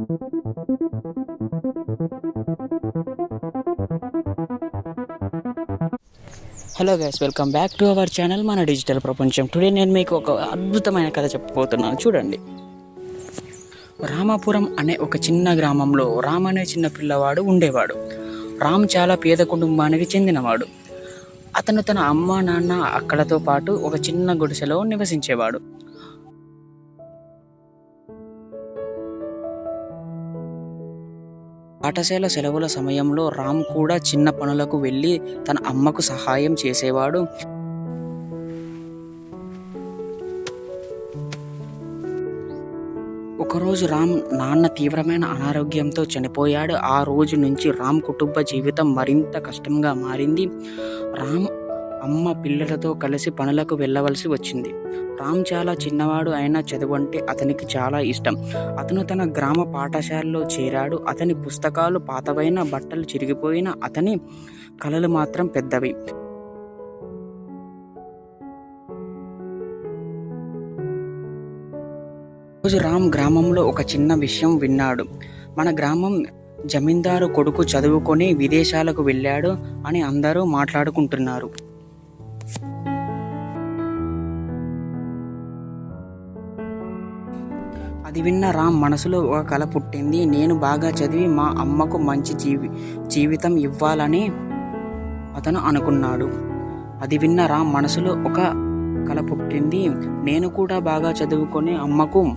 Hello guys welcome back to our channel మన digital ప్రపంచం today నేను మీకు ఒక అద్భుతమైన కథ చెప్పబోతున్నాను. చూడండి. రామాపురం అనే ఒక చిన్న గ్రామంలో రామ్ అనే చిన్న పిల్లవాడు ఉండేవాడు. రామ్ చాలా పేద కుటుంబానికి చెందినవాడు. అతను తన అమ్మ నాన్న అక్కలతో పాటు ఒక చిన్న గుడిసెలో నివసించేవాడు. పాఠశాల సెలవుల సమయంలో రామ్ కూడా చిన్న పనులకు వెళ్ళి తన అమ్మకు సహాయం చేసేవాడు. ఒకరోజు రామ్ నాన్న తీవ్రమైన అనారోగ్యంతో చనిపోయాడు. ఆ రోజు నుంచి రామ్ కుటుంబ జీవితం మరింత కష్టంగా మారింది. రామ్ అమ్మ పిల్లలతో కలిసి పనులకు వెళ్ళవలసి వచ్చింది. రామ్ చాలా చిన్నవాడు అయినా చదువు అంటే అతనికి చాలా ఇష్టం. అతను తన గ్రామ పాఠశాలలో చేరాడు. అతని పుస్తకాలు పాతవైన బట్టలు చిరిగిపోయిన అతని కళలు మాత్రం పెద్దవి. రోజు రామ్ గ్రామంలో ఒక చిన్న విషయం విన్నాడు. మన గ్రామం జమీందారు కొడుకు చదువుకొని విదేశాలకు వెళ్ళాడు అని అందరూ మాట్లాడుకుంటున్నారు. అది విన్న రామ్ మనసులో ఒక కల పుట్టింది. నేను బాగా చదివి మా అమ్మకు మంచి జీవి జీవితం ఇవ్వాలని అతను అనుకున్నాడు. అది విన్న రామ్ మనసులో ఒక కల పుట్టింది. నేను కూడా బాగా చదువుకొని అమ్మకు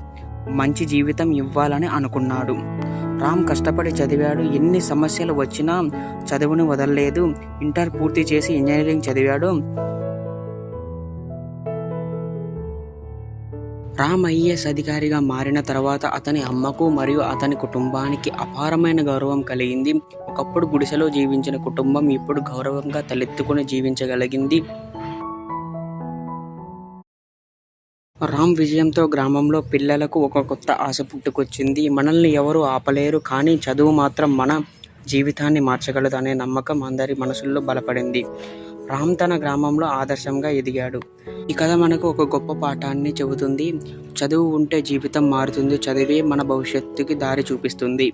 మంచి జీవితం ఇవ్వాలని అనుకున్నాడు. రామ్ కష్టపడి చదివాడు. ఎన్ని సమస్యలు వచ్చినా చదువును వదలలేదు. ఇంటర్ పూర్తి చేసి ఇంజనీరింగ్ చదివాడు. రామ్ ఐఏఎస్ అధికారిగా మారిన తర్వాత అతని అమ్మకు మరియు అతని కుటుంబానికి అపారమైన గౌరవం కలిగింది. ఒకప్పుడు గుడిసెలో జీవించిన కుటుంబం ఇప్పుడు గౌరవంగా తలెత్తుకుని జీవించగలిగింది. రామ్ విజయంతో గ్రామంలో పిల్లలకు ఒక కొత్త ఆశ పుట్టుకొచ్చింది. మనల్ని ఎవరు ఆపలేరు కానీ చదువు మాత్రం మన జీవితాన్ని మార్చగలదు అనే నమ్మకం అందరి మనసుల్లో బలపడింది. రామ్ తన గ్రామంలో ఆదర్శంగా ఎదిగాడు. ఈ కథ మనకు ఒక గొప్ప పాఠాన్ని చెబుతుంది. చదువు ఉంటే జీవితం మారుతుంది. చదివే మన భవిష్యత్తుకి దారి చూపిస్తుంది.